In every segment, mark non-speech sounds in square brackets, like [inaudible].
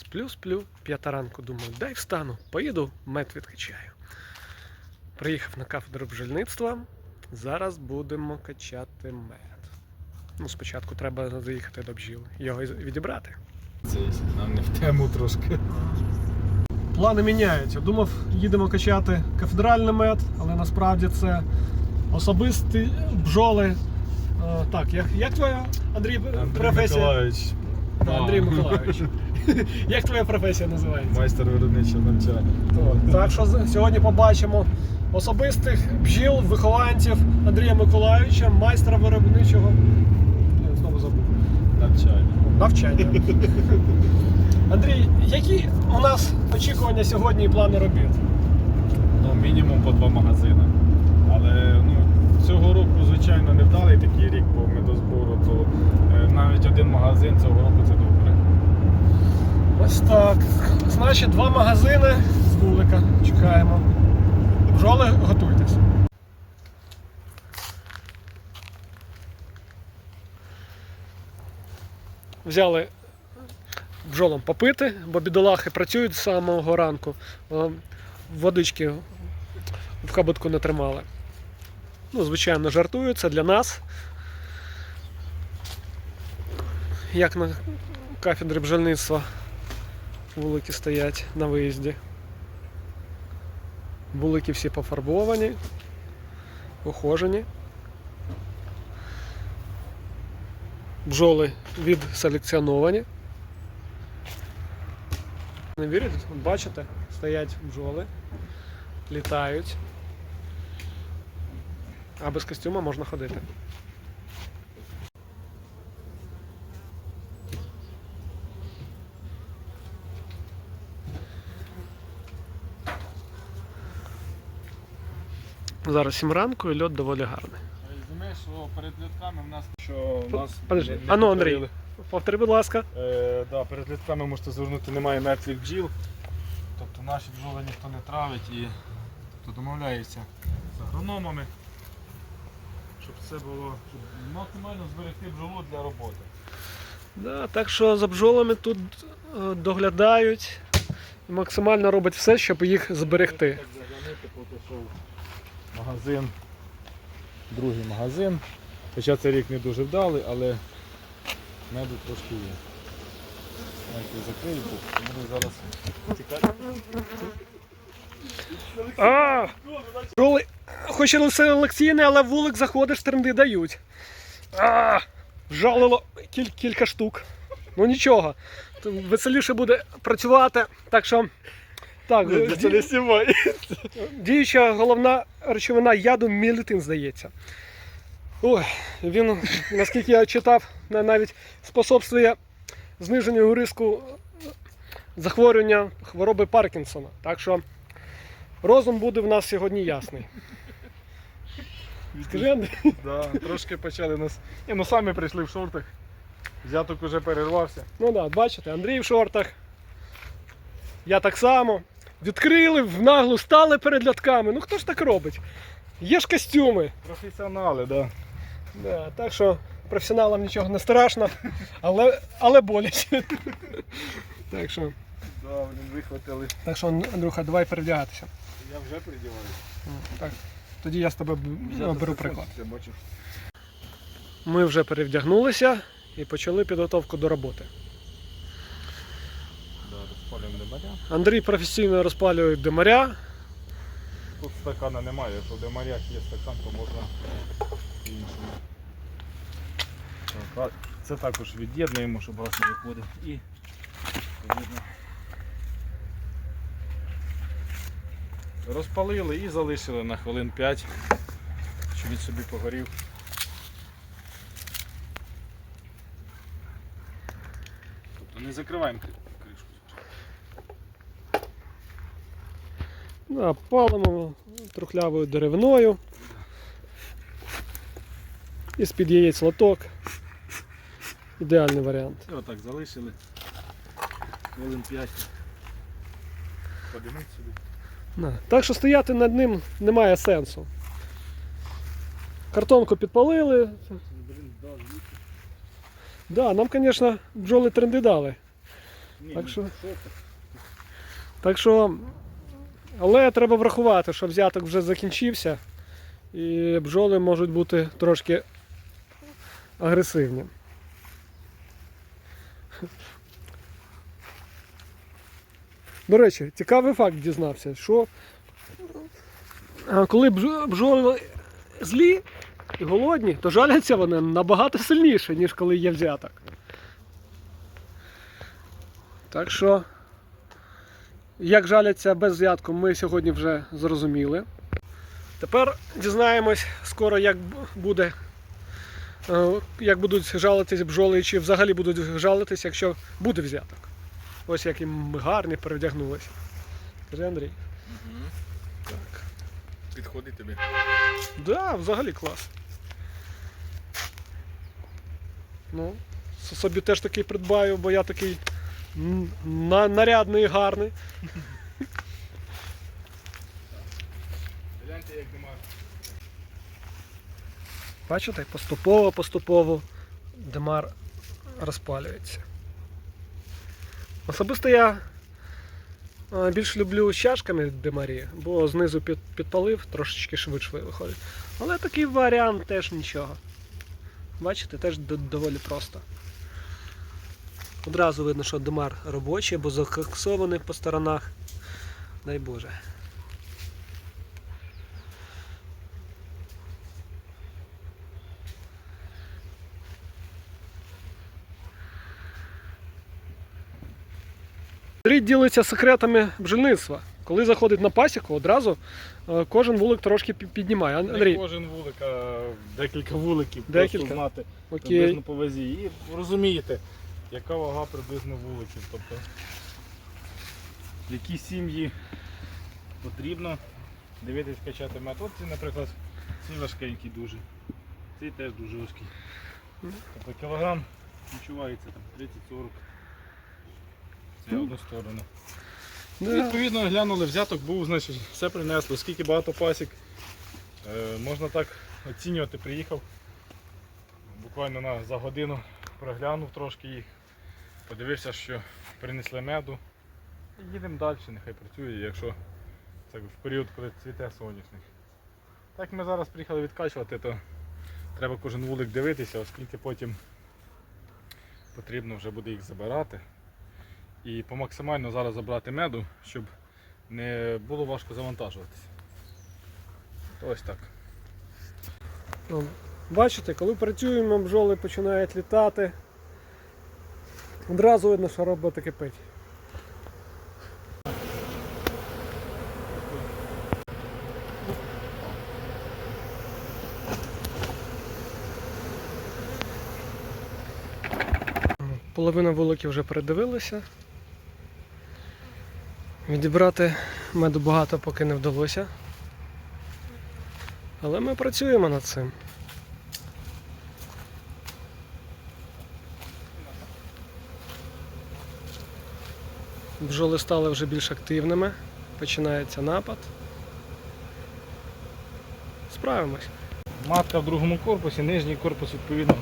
Сплю, сплю, п'ята ранку, думаю, дай встану, поїду, мед відкачаю. Приїхав на кафедру бджільництва. Зараз будемо качати мед. Ну, спочатку треба заїхати до бджіл, його відібрати. Це нам не в тему трошки. Плани міняються. Думав, їдемо качати кафедральний мед, але насправді це особисті бджоли. Е, Так, як, як твоя Андрій, Андрій професія? Миколаївич, Андрій Миколаївич. [laughs] Як твоя професія називається? майстер виробничого навчання. Так що сьогодні побачимо особистих бджіл, вихованців Андрія Миколаївича, майстра виробничого. Знову забув. Навчання. Навчання. [laughs] Андрій, які у нас очікування сьогодні і плани робіт? Ну, мінімум по два магазини. Але ну, цього року, звичайно, не вдалий такий рік по медозбору, то е, навіть один магазин цього року це добре. Ось так. Значить, два магазини з вулика. Чекаємо. Бджоли, готуйтесь. Взяли бджолам попити, бо бідолахи працюють з самого ранку. Водички в кабутку не тримали. Ну, звичайно, жартують, це для нас. Як на кафедрі бджільництва вулики стоять на виїзді. Вулики всі пофарбовані, ухожені. Бджоли відселекціоновані. Не вірите? От Бачите, стоять бджоли, літають. А без костюма можна ходити. Зараз 7 ранку і льот доволі гарний. Розумієш, що перед літками в нас що нас Подожди, не ану, Андрій. Повтори, будь ласка. Е, да, перед літками можете звернути, немає мертвих бджіл. Тобто наші бджоли ніхто не травить і тобто, домовляється з агрономами, щоб це було щоб максимально зберегти бджолу для роботи. Да, так що за бджолами тут е, доглядають і максимально роблять все, щоб їх зберегти. Магазин, другий магазин. Хоча цей рік не дуже вдалий, але меду трошки є. Знаєте, закрию, бо буде зараз тікати. А, бджоли, хоч і селекційне, але вулик заходиш, тренди дають. А, жалило кіль, кілька штук. Ну нічого. Веселіше буде працювати. Так що. Так, ді- знімай. Діюча головна речовина яду мілітин, здається. Ой, він, наскільки я читав, навіть способствує зниженню риску захворювання хвороби Паркінсона. Так що розум буде в нас сьогодні ясний. Скажи, Андрій, Да, трошки почали нас. Ні, ну самі прийшли в шортах. Взяток уже перервався. ну да, бачите, Андрій в шортах. Я так само. Відкрили, в наглу стали перед льотками. Ну хто ж так робить? Є ж костюми. Професіонали, да. Да, так що професіоналам нічого не страшно, але, але боляче. Так що, Да, блін, вихватили. так що, Андрюха, давай перевдягатися. Я вже придіваюся. Так, тоді я з тебе Я беру приклад. Бачу. Ми вже перевдягнулися і почали підготовку до роботи. Демаря. Андрій професійно розпалює димаря. Тут стакана немає, якщо в демарях є стакан, то можна іншому. Це також від'єднуємо, щоб газ не виходив. І відповідно. Розпалили і залишили на хвилин 5, щоб він собі погорів. Тобто не закриваємо кри- кришку. Да, палимо трухлявою деревною. І з-під яєць лоток. Ідеальний варіант. І отак залишили. Хвилин 5. Подимить собі. Да. Так що стояти над ним немає сенсу. Картонку підпалили. Блін, да, звідси. Да, нам, звісно, бджоли тренди дали. Так що- Так що, але треба врахувати, що взяток вже закінчився, і бджоли можуть бути трошки агресивні. До речі, цікавий факт дізнався, що коли бж- бджоли злі і голодні, то жаляться вони набагато сильніше, ніж коли є взяток. Так що, як жаляться без взятку, ми сьогодні вже зрозуміли. Тепер дізнаємось скоро, як буде, е, як будуть жалитись бджоли, чи взагалі будуть жалитись, якщо буде взяток. Ось які ми гарні перевдягнулися. Скажи, Андрій. Так. Підходить тобі. Да, взагалі клас. Ну, собі теж такий придбаю, бо я такий нарядний і гарний. Гляньте, як нема. Бачите, поступово, поступово демар розпалюється. Особисто я е, більш люблю з чашками демарі, бо знизу підпалив, трошечки швидше виходить. Але такий варіант теж нічого. Бачите, теж доволі просто. Одразу видно, що демар робочий, бо закоксований по сторонах. Дай Боже. Андрій ділиться секретами бджільництва. Коли заходить на пасіку, одразу е, кожен вулик трошки піднімає. Ан- Не кожен вулик, а декілька вуликів. Декілька? Просто знати окей. приблизно по вазі. І розумієте, яка вага приблизно вуликів. Тобто, які сім'ї потрібно дивитись, качати мед. От ці, наприклад, ці важкенькі дуже. Цей теж дуже важкий. Тобто кілограм відчувається там 30-40. Це Ну. одну сторону. Да. Відповідно, глянули, взяток був, значить, все принесло, скільки багато пасік. Е, можна так оцінювати, приїхав. Буквально на, за годину проглянув трошки їх, подивився, що принесли меду. І їдемо далі, нехай працює, якщо це в період, коли цвіте соняшник. Так ми зараз приїхали відкачувати, то треба кожен вулик дивитися, оскільки потім потрібно вже буде їх забирати. І по максимально зараз забрати меду, щоб не було важко завантажуватися. То Ось так. Бачите, коли працюємо, бджоли починають літати. Одразу видно, що робота кипить. Половина вуликів вже передивилися. Відібрати меду багато поки не вдалося. Але ми працюємо над цим. Бджоли стали вже більш активними. Починається напад. Справимось. Матка в другому корпусі, нижній корпус відповідно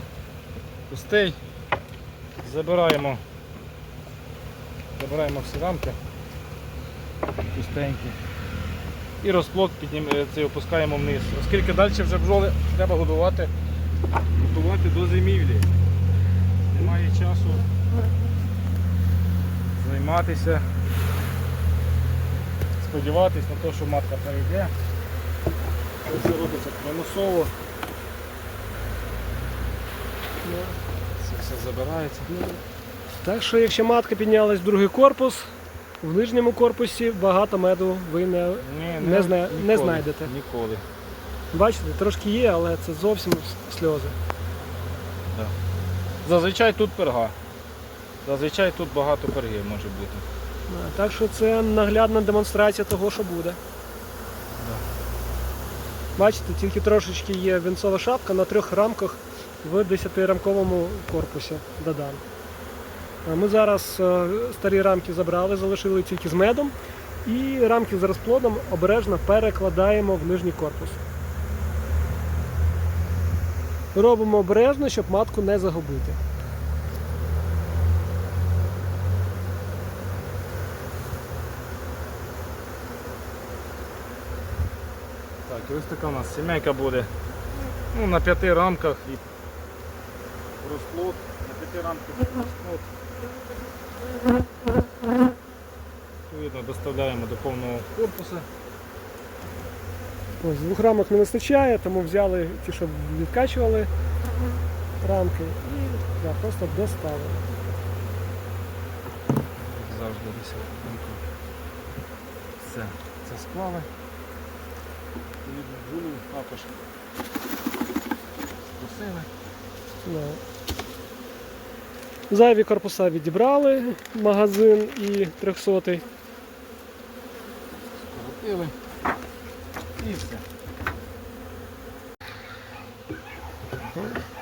пустий. Забираємо, забираємо всі рамки пустенькі. І розплод е, цей опускаємо вниз. Оскільки далі вже бджоли треба годувати, готувати до зимівлі. Немає часу займатися, сподіватись на те, що матка перейде. Це все робиться примусово. Це все забирається. Так що, якщо матка піднялась в другий корпус, в нижньому корпусі багато меду ви не. Ні, Не зна- не ніколи, знайдете. Ніколи. Бачите, трошки є, але це зовсім сльози. Зазвичай тут перга. Зазвичай тут багато перги може бути. Так що це наглядна демонстрація того, що буде. Бачите, тільки трошечки є вінцова шапка на трьох рамках в 10-рамковому корпусі додан. Ми зараз е, старі рамки забрали, залишили тільки з медом. І рамки з розплодом обережно перекладаємо в нижній корпус. Робимо обережно, щоб матку не загубити. Так, ось така у нас сімейка буде. Ну, на п'яти рамках і розплод. На п'яти рамках розплод. Відповідно, доставляємо до повного корпусу. Ось, двох рамок не вистачає, тому взяли ті, що відкачували рамки і да, просто доставили. Завжди десятку. Все, це склали. І також скусили. Да. Зайві корпуса відібрали, магазин і 300 Скоротили. І все.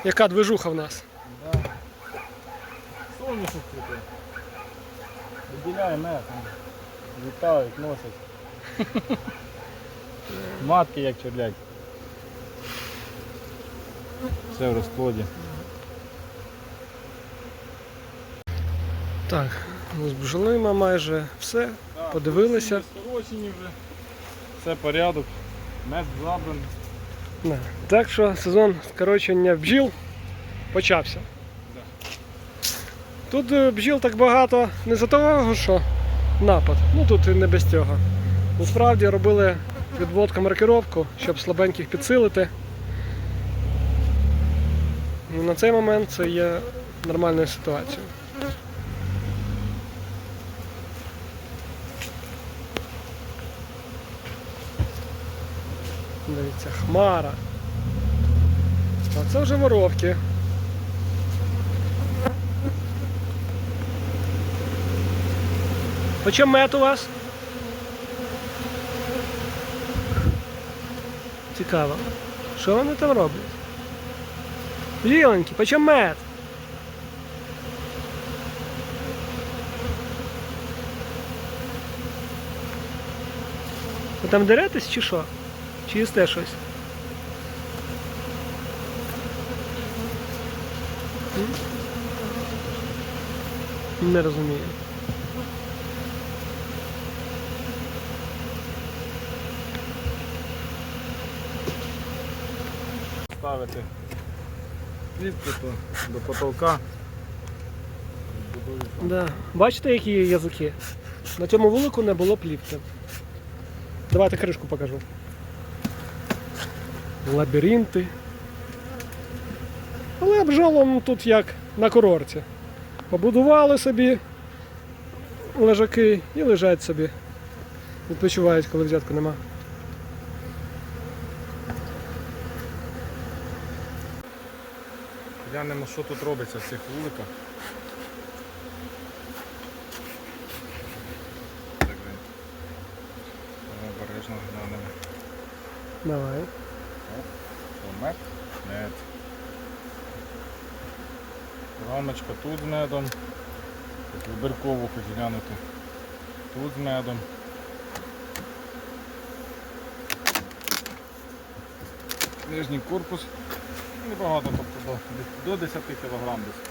Яка движуха в нас? Да. Соняшник цвіте. Виділяє. Літають, носять. Матки як черлять. Все в розплоді. Так, ну, з бджолима майже все. Подивилися. Скорочені вже. Все порядок. Мед забраний. Да. Так що сезон скорочення бджіл почався. Тут е, бджіл так багато не за того, що напад. Ну тут і не без цього. Насправді робили відводку маркировку, щоб слабеньких підсилити. І на цей момент це є нормальною ситуацією. Дивіться, хмара. А це вже воровки. Почем мед у вас? Цікаво. Що вони там роблять? Ліленькі, почем мед? Ви там деретесь чи що? Чи їсте щось? Не розумію. Ставити плітку до потолка. Да. Бачите, які є язики? На цьому вулику не було плівки. Давайте кришку покажу. Лабіринти. Але бджолам тут як на курорті. Побудували собі лежаки і лежать собі. Відпочивають, коли взятку нема. Глянемо, що тут робиться в цих вуликах. Обережно глянемо. Давай. Що, мед? Мед. Рамочка тут з медом. Вибірково хоч глянути. Тут з медом. Нижній корпус. Небагато, тобто до, до 10 кг десь.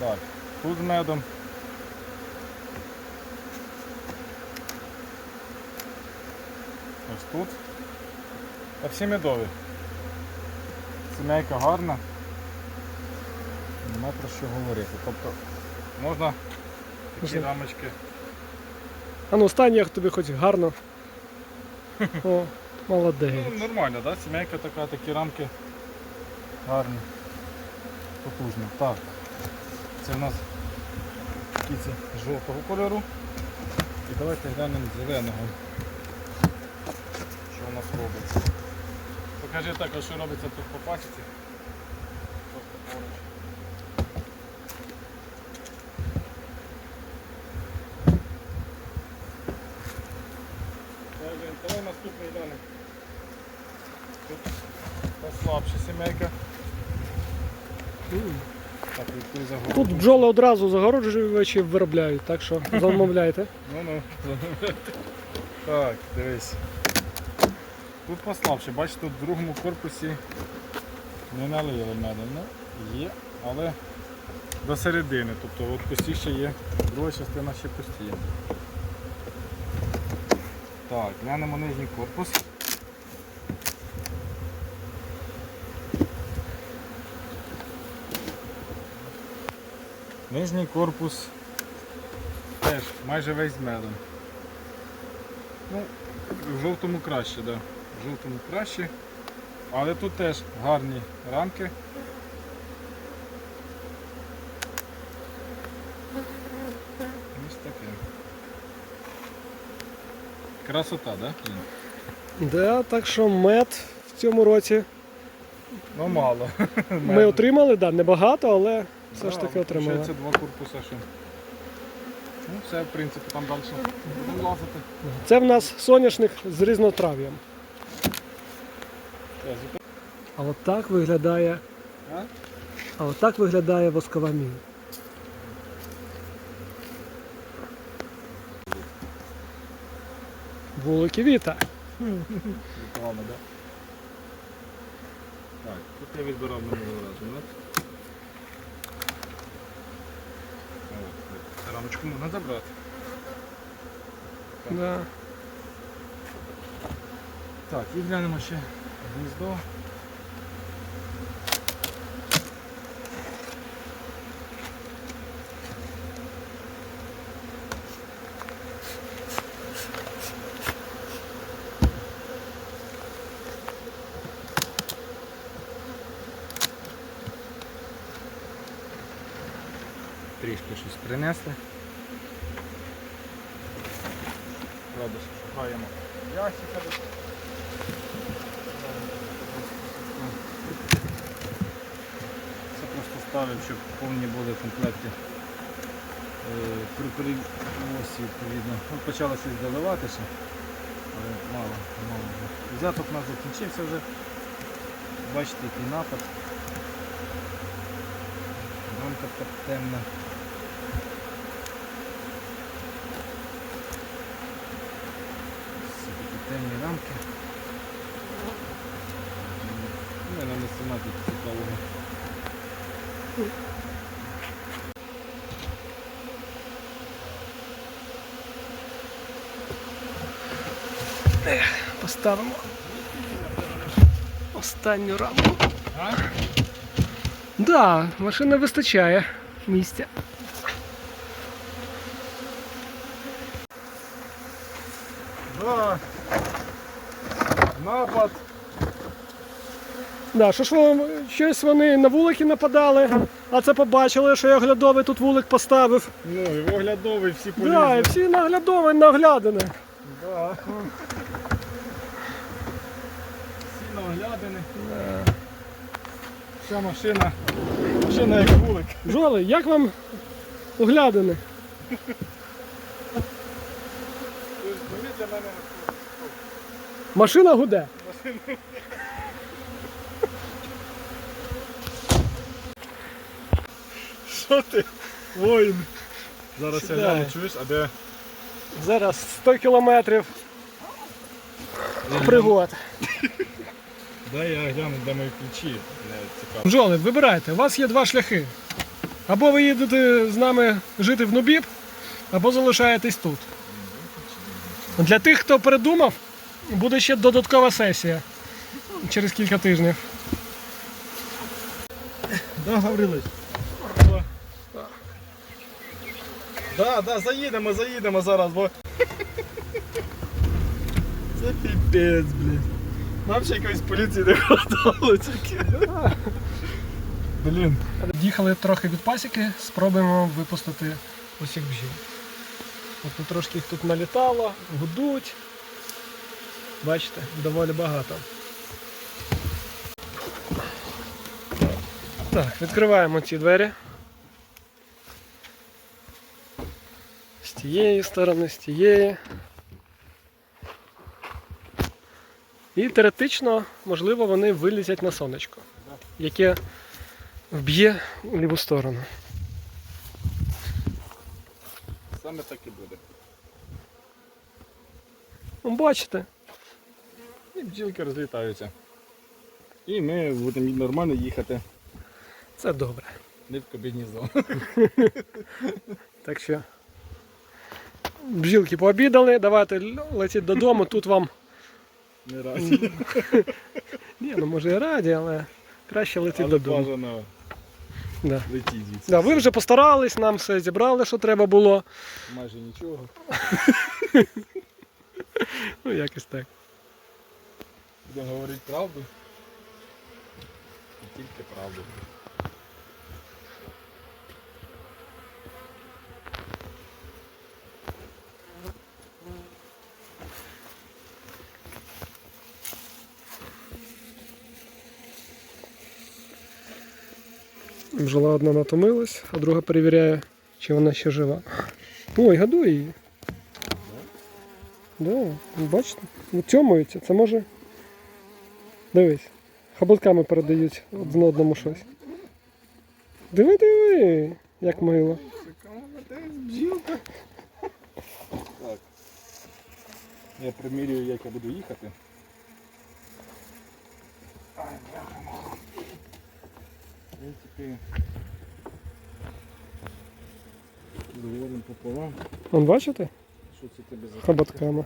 Так, тут з медом. Ось тут. Та всі медові. Сімейка гарна. Нема про що говорити. Тобто можна такі Можна. рамочки. А ну стань, як тобі хоч гарно. [laughs] О, молодець. Ну, нормально, да? Сімейка така, такі рамки гарні. Потужні. Так. Це в нас кіці жовтого кольору. І давайте глянемо зеленого. Що у нас робиться. Покажи також, що робиться тут по пасіці. Так, Давай наступний глянемо. Тут послабша сімейка. Тут бджоли одразу загороджувачі виробляють, так що [laughs] замовляйте. Ну ну. так, дивись. Тут послабше, бачиш, тут в другому корпусі не налили меду. Ну, є, але до середини. Тобто от пустіше є, друга частина ще пустіє. Так, глянемо нижній корпус. Нижній корпус теж майже весь з медом. Ну, в жовтому краще, так. Да. В жовтому краще. Але тут теж гарні рамки. Ось таке. Красота, так? Да? Да, так що мед в цьому році Ну мало. ми отримали, да, небагато, але все ж таки отримали. Це два корпуси ще. Ну, все, в принципі, там далі будемо лазити. Це в нас соняшник з різнотрав'ям. Зупи- А от так виглядає. А? А от так виглядає воскова міна. Вулики віта. Реклама, да? Так, тут я відбирав минулого разу, так? От, Рамочку можна забрати. Да. Так, і глянемо ще гніздо. Трішки щось принесли. Правда, шукаємо ящика. Це просто ставив, щоб повні були в комплекті е, при переносі відповідно. Ну, почало щось доливатися, але мало, мало. Взяток у нас закінчився вже. Бачите, який напад. Рамка так темна. темні рамки. Ну, я не знімати цікавого. Поставимо останню рамку. А? Да, машина вистачає місця. Да. Напад. Да, що ж ви, щось вони на вулики нападали, а це побачили, що я оглядовий тут вулик поставив. Ну і оглядовий всі полізли. Да, і всі наглядові наглядане. Да. Всі наглядини. Вся машина. Машина як вулик. Жоли, як вам оглядане? [laughs] Тобто для мене Машина гуде. Що ти? Воїн. Зараз я гляну, чуєш, а де? Зараз 100 кілометрів пригод. Дай я гляну, де мої ключі. Цікаво. Бджоли, вибирайте, у вас є два шляхи. Або ви їдете з нами жити в Нубіб, або залишаєтесь тут. Для тих, хто передумав, буде ще додаткова сесія через кілька тижнів. Да, Гаврилич. Да, да, заїдемо, заїдемо зараз, бо. Це піпець, блядь. Нам ще якоїсь поліції не хватало тільки. Блін. Їхали трохи від пасіки, спробуємо випустити усіх бджіл. От тут трошки їх тут налітало, гудуть. Бачите, доволі багато. Так, відкриваємо ці двері. З тієї сторони, з тієї. І теоретично, можливо, вони вилізять на сонечко, яке вб'є у ліву сторону. Саме так і буде. Ну, бачите, І бджілки розлітаються. І ми будемо нормально їхати це добре. не в кабінізон. Так що бджілки пообідали, давайте летіть додому. Тут вам, Не разі. ні, ну може і раді, але краще летіть Але додому. бажано Да. Летіть звідси. Да, ви вже постарались, нам все зібрали, що треба було. Майже нічого. Ну, якось так. Будемо говорити правду. І тільки правду. Бджола одна натомилась, а друга перевіряє, чи вона ще жива. Ой, гадує її. Да, бачите? Утьомується. Це може. Дивись. Хоботками передають один одному щось. Диви, диви, як мило. Бджілка. Так. Я примірюю, як я буду їхати. В принципі, договоримо пополам. Вон бачите? Що це тебе за Хоботками. Блин,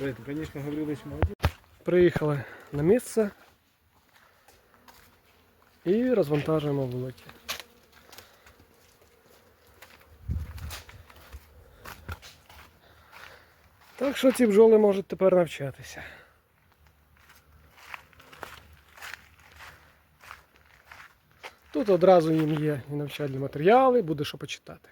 ти, звісно, Гаврилович молодець. Приїхали на місце і розвантажуємо вулики. Так що ці бджоли можуть тепер навчатися. Тут одразу їм є і навчальні матеріали, буде що почитати.